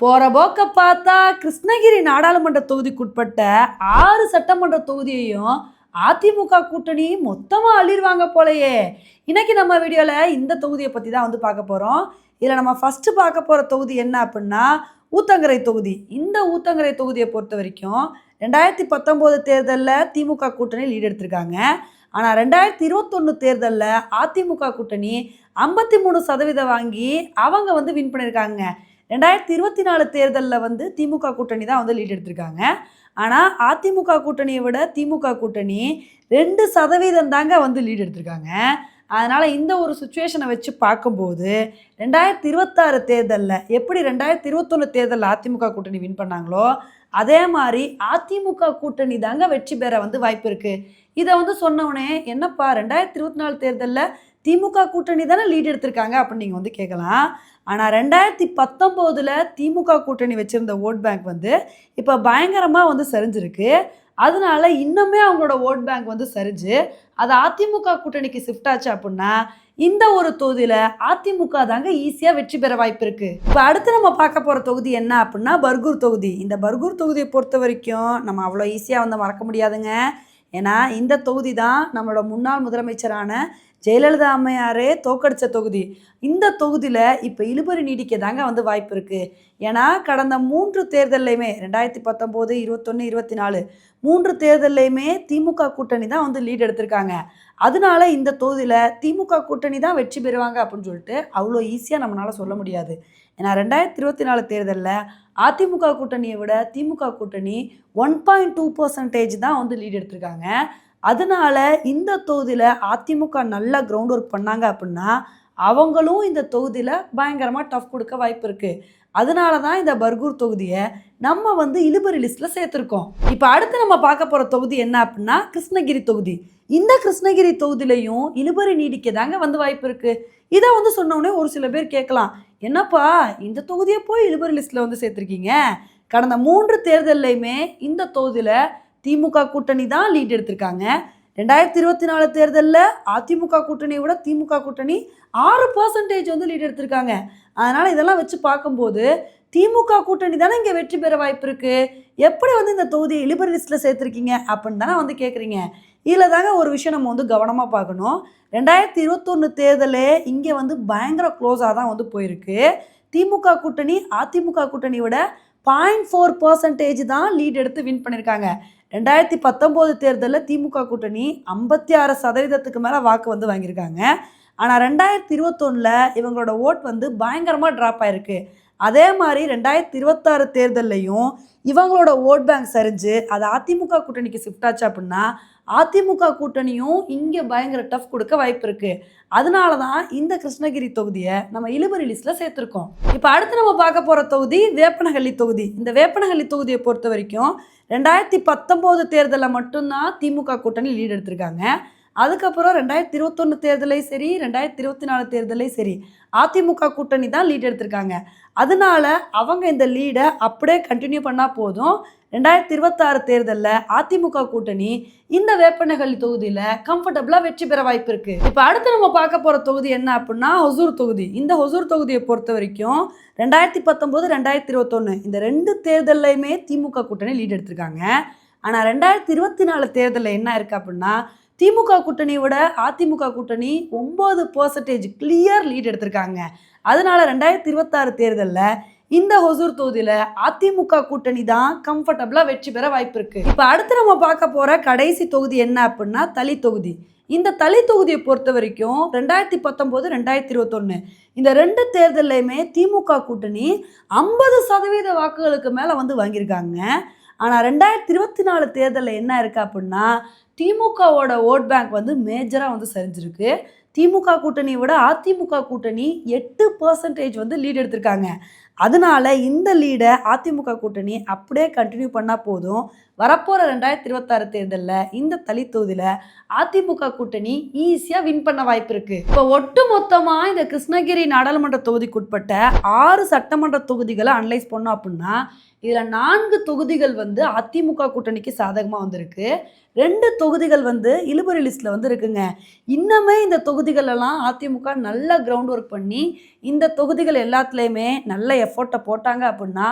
போற போக்க பார்த்தா கிருஷ்ணகிரி நாடாளுமன்ற தொகுதிக்குட்பட்ட ஆறு சட்டமன்ற தொகுதியையும் அதிமுக கூட்டணி மொத்தமாக அள்ளிடுவாங்க போலையே. இன்னைக்கு நம்ம வீடியோவில் இந்த தொகுதியை பற்றி தான் வந்து பார்க்க போகிறோம் இதில் நம்ம ஃபஸ்ட்டு பார்க்க போகிற தொகுதி என்ன அப்படின்னா ஊத்தங்கரை தொகுதி. இந்த ஊத்தங்கரை தொகுதியை பொறுத்த வரைக்கும் ரெண்டாயிரத்தி பத்தொம்போது தேர்தலில் திமுக கூட்டணி லீட் எடுத்திருக்காங்க. ஆனால் ரெண்டாயிரத்தி இருபத்தொன்று தேர்தலில் அதிமுக கூட்டணி ஐம்பத்தி மூணு சதவீதம் வாங்கி அவங்க வந்து வின் பண்ணியிருக்காங்க ரெண்டாயிரத்தி இருபத்தி நாலு தேர்தலில் வந்து திமுக கூட்டணி தான் வந்து லீட் எடுத்திருக்காங்க. ஆனால் அதிமுக கூட்டணியை விட திமுக கூட்டணி ரெண்டு சதவீதம் தாங்க வந்து லீட் எடுத்திருக்காங்க. அதனால் இந்த ஒரு சுச்சுவேஷனை வச்சு பார்க்கும்போது ரெண்டாயிரத்தி இருபத்தாறு தேர்தலில் எப்படி ரெண்டாயிரத்தி இருபத்தொன்று தேர்தலில் அதிமுக கூட்டணி வின் பண்ணாங்களோ அதே மாதிரி அதிமுக கூட்டணி தாங்க வெற்றி பெற வந்து வாய்ப்பு இருக்குது இதை வந்து சொன்னவனே என்னப்பா ரெண்டாயிரத்தி இருபத்தி நாலு தேர்தலில் திமுக கூட்டணி தானே லீட் எடுத்திருக்காங்க அப்படின்னு நீங்கள் வந்து கேட்கலாம். ஆனால் ரெண்டாயிரத்தி பத்தொம்போதில் திமுக கூட்டணி வச்சுருந்த ஓட் பேங்க் வந்து இப்போ பயங்கரமாக வந்து சரிஞ்சிருக்கு. அதனால இன்னுமே அவங்களோட ஓட் பேங்க் வந்து சரிஞ்சு அது அதிமுக கூட்டணிக்கு ஷிஃப்ட் ஆச்சு அப்படின்னா இந்த ஒரு தொகுதியில் அதிமுக தாங்க ஈஸியாக வெற்றி பெற வாய்ப்பு இருக்குது இப்போ அடுத்து நம்ம பார்க்க போகிற தொகுதி என்ன அப்படின்னா பர்கூர் தொகுதி. இந்த பர்கூர் தொகுதியை பொறுத்த வரைக்கும் நம்ம அவ்வளோ ஈஸியாக வந்து மறக்க முடியாதுங்க. ஏன்னா இந்த தொகுதி தான் நம்மளோட முன்னாள் முதலமைச்சரான ஜெயலலிதா அம்மையாரே தோக்கடித்த தொகுதி. இந்த தொகுதியில் இப்போ இழுபறி நீடிக்க தாங்க வந்து வாய்ப்பு இருக்குது ஏன்னா கடந்த மூன்று தேர்தல்லையுமே ரெண்டாயிரத்தி பத்தொம்போது இருபத்தொன்று இருபத்தி நாலு மூன்று தேர்தல்லையுமே திமுக கூட்டணி தான் வந்து லீட் எடுத்திருக்காங்க. அதனால இந்த தொகுதியில் திமுக கூட்டணி தான் வெற்றி பெறுவாங்க அப்படின்னு சொல்லிட்டு அவ்வளோ ஈஸியாக நம்மளால் சொல்ல முடியாது. ஏன்னா ரெண்டாயிரத்தி இருபத்தி நாலு தேர்தலில் அதிமுக கூட்டணியை விட திமுக கூட்டணி ஒன் பாயிண்ட் டூ பர்சன்டேஜ் தான் வந்து லீட் எடுத்திருக்காங்க. அதனால இந்த தொகுதியில் அதிமுக நல்லா கிரவுண்ட் ஒர்க் பண்ணாங்க அப்படின்னா அவங்களும் இந்த தொகுதியில் பயங்கரமாக டஃப் கொடுக்க வாய்ப்பு இருக்குது அதனால தான் இந்த பர்கூர் தொகுதியை நம்ம வந்து இழுபறி லிஸ்ட்டில் சேர்த்துருக்கோம். இப்போ அடுத்து நம்ம பார்க்க போகிற தொகுதி என்ன அப்படின்னா கிருஷ்ணகிரி தொகுதி. இந்த கிருஷ்ணகிரி தொகுதியிலையும் இழுபறி நீடிக்க தாங்க வந்து வாய்ப்பு இருக்குது இதை வந்து சொன்னோடனே ஒரு சில பேர் கேட்கலாம் என்னப்பா இந்த தொகுதியை போய் இழுபறி லிஸ்ட்டில் வந்து சேர்த்துருக்கீங்க? கடந்த மூன்று தேர்தல்லையுமே இந்த தொகுதியில் திமுக கூட்டணி தான் லீட் எடுத்திருக்காங்க. ரெண்டாயிரத்தி இருபத்தி நாலு தேர்தலில் அதிமுக கூட்டணியை விட திமுக கூட்டணி ஆறு பர்சன்டேஜ் வந்து லீட் எடுத்திருக்காங்க. அதனால் இதெல்லாம் வச்சு பார்க்கும்போது திமுக கூட்டணி தானே இங்கே வெற்றி பெற வாய்ப்பு இருக்குது எப்படி வந்து இந்த தொகுதியை லிபர் லிஸ்ட்டில் சேர்த்துருக்கீங்க அப்படின்னு தானே வந்து கேட்குறீங்க இதில் தாங்க ஒரு விஷயம் நம்ம வந்து கவனமாக பார்க்கணும். ரெண்டாயிரத்தி இருபத்தொன்று தேர்தலே இங்கே வந்து பயங்கர க்ளோஸாக தான் வந்து போயிருக்கு. திமுக கூட்டணி அதிமுக கூட்டணியை விட பாயிண்ட் ஃபோர் பர்சன்டேஜ் தான் லீட் எடுத்து வின் பண்ணியிருக்காங்க ரெண்டாயிரத்தி பத்தொம்போது தேர்தலில் திமுக கூட்டணி ஐம்பத்தி ஆறு சதவீதத்துக்கு மேலே வாக்கு வந்து வாங்கியிருக்காங்க. ஆனால் ரெண்டாயிரத்தி இருபத்தொன்னில் இவங்களோட ஓட் வந்து பயங்கரமாக ட்ராப் ஆயிருக்கு. அதே மாதிரி ரெண்டாயிரத்தி இருபத்தாறு தேர்தல்லையும் இவங்களோட ஓட் பேங்க் சரிஞ்சு அது அதிமுக கூட்டணிக்கு ஷிஃப்ட் ஆச்சு அப்படின்னா அதிமுக கூட்டணியும் இங்கே பயங்கர டஃப் கொடுக்க வாய்ப்பு இருக்குது அதனால தான் இந்த கிருஷ்ணகிரி தொகுதியை நம்ம இழுபறி லிஸ்ட்டில் சேர்த்துருக்கோம். இப்போ அடுத்து நம்ம பார்க்க போகிற தொகுதி வேப்பனஹள்ளி தொகுதி. இந்த வேப்பனஹள்ளி தொகுதியை பொறுத்த வரைக்கும் ரெண்டாயிரத்தி பத்தொம்போது தேர்தலில் மட்டும்தான் திமுக கூட்டணி லீடு எடுத்திருக்காங்க. அதுக்கப்புறம் ரெண்டாயிரத்தி இருபத்தொன்று தேர்தலையும் சரி ரெண்டாயிரத்தி இருபத்தி நாலு தேர்தலையும் சரி அதிமுக கூட்டணி தான் லீட் எடுத்திருக்காங்க. அதனால அவங்க இந்த லீடை அப்படியே கண்டினியூ பண்ணால் போதும். ரெண்டாயிரத்தி இருபத்தாறு தேர்தலில் அதிமுக கூட்டணி இந்த வேப்பனஹள்ளி தொகுதியில் கம்ஃபர்டபுளாக வெற்றி பெற வாய்ப்பு இருக்குது இப்போ அடுத்து நம்ம பார்க்க போகிற தொகுதி என்ன அப்படின்னா ஹொசூர் தொகுதி. இந்த ஹொசூர் தொகுதியை பொறுத்த வரைக்கும் ரெண்டாயிரத்தி பத்தொம்போது ரெண்டாயிரத்தி இருபத்தொன்று இந்த ரெண்டு தேர்தல்லையுமே திமுக கூட்டணி லீட் எடுத்திருக்காங்க. ஆனால் ரெண்டாயிரத்தி இருபத்தி நாலு தேர்தலில் என்ன இருக்குது அப்படின்னா திமுக கூட்டணியை விட அதிமுக கூட்டணி ஒம்பது பர்சன்டேஜ் கிளியர் லீட் எடுத்திருக்காங்க. அதனால ரெண்டாயிரத்தி இருபத்தாறு தேர்தலில் இந்த ஹொசூர் தொகுதியில் அதிமுக கூட்டணி தான் கம்ஃபர்டபுளாக வெற்றி பெற வாய்ப்பு இருக்குது இப்போ அடுத்து நம்ம பார்க்க போகிற கடைசி தொகுதி என்ன அப்படின்னா தளி தொகுதி. இந்த தளி தொகுதியை பொறுத்த வரைக்கும் ரெண்டாயிரத்தி பத்தொம்போது ரெண்டாயிரத்தி இருபத்தொன்று இந்த ரெண்டு தேர்தல்லையுமே திமுக கூட்டணி ஐம்பது சதவீத வாக்குகளுக்கு மேலே வந்து வாங்கியிருக்காங்க. ஆனால் ரெண்டாயிரத்தி இருபத்தி நாலு தேர்தலில் என்ன இருக்குது அப்படின்னா திமுகவோட ஓட் பேங்க் வந்து மேஜராக வந்து சரிஞ்சிருக்கு. திமுக கூட்டணியை விட அதிமுக கூட்டணி எட்டு பர்சன்டேஜ் வந்து லீட் எடுத்திருக்காங்க. அதனால இந்த லீடை அதிமுக கூட்டணி அப்படியே கண்டினியூ பண்ணால் போதும். வரப்போகிற ரெண்டாயிரத்தி இருபத்தாறு தேர்தலில் இந்த தளி தொகுதியில் அதிமுக கூட்டணி ஈஸியாக வின் பண்ண வாய்ப்பு இருக்குது இப்போ ஒட்டு மொத்தமாக இந்த கிருஷ்ணகிரி நாடாளுமன்ற தொகுதிக்குட்பட்ட ஆறு சட்டமன்ற தொகுதிகளை அனலைஸ் பண்ணோம் அப்படின்னா இதில் நான்கு தொகுதிகள் வந்து அதிமுக கூட்டணிக்கு சாதகமாக வந்திருக்கு. ரெண்டு தொகுதிகள் வந்து இழுபறி லிஸ்ட்டில் வந்து இருக்குங்க இன்னமே இந்த தொகுதிகளெல்லாம் அதிமுக நல்லா கிரவுண்ட் ஒர்க் பண்ணி இந்த தொகுதிகள் எல்லாத்துலேயுமே நல்ல எஃபோர்ட்டை போட்டாங்க அப்படின்னா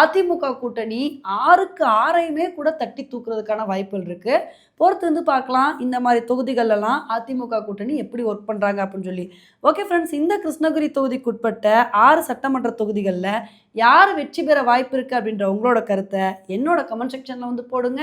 அதிமுக கூட்டணி ஆறுக்கு ஆறையுமே கூட தட்டி தூக்குறதுக்கான வாய்ப்புகள் இருக்குது பொறுத்து வந்து பார்க்கலாம் இந்த மாதிரி தொகுதிகளெல்லாம் அதிமுக கூட்டணி எப்படி ஒர்க் பண்ணுறாங்க அப்படின்னு சொல்லி. ஓகே ஃப்ரெண்ட்ஸ் இந்த கிருஷ்ணகிரி தொகுதிக்குட்பட்ட ஆறு சட்டமன்ற தொகுதிகளில் யார் வெற்றி பெற வாய்ப்பு இருக்குது அப்படின்ற உங்களோட கருத்தை என்னோட கமெண்ட் செக்ஷனில் வந்து போடுங்க.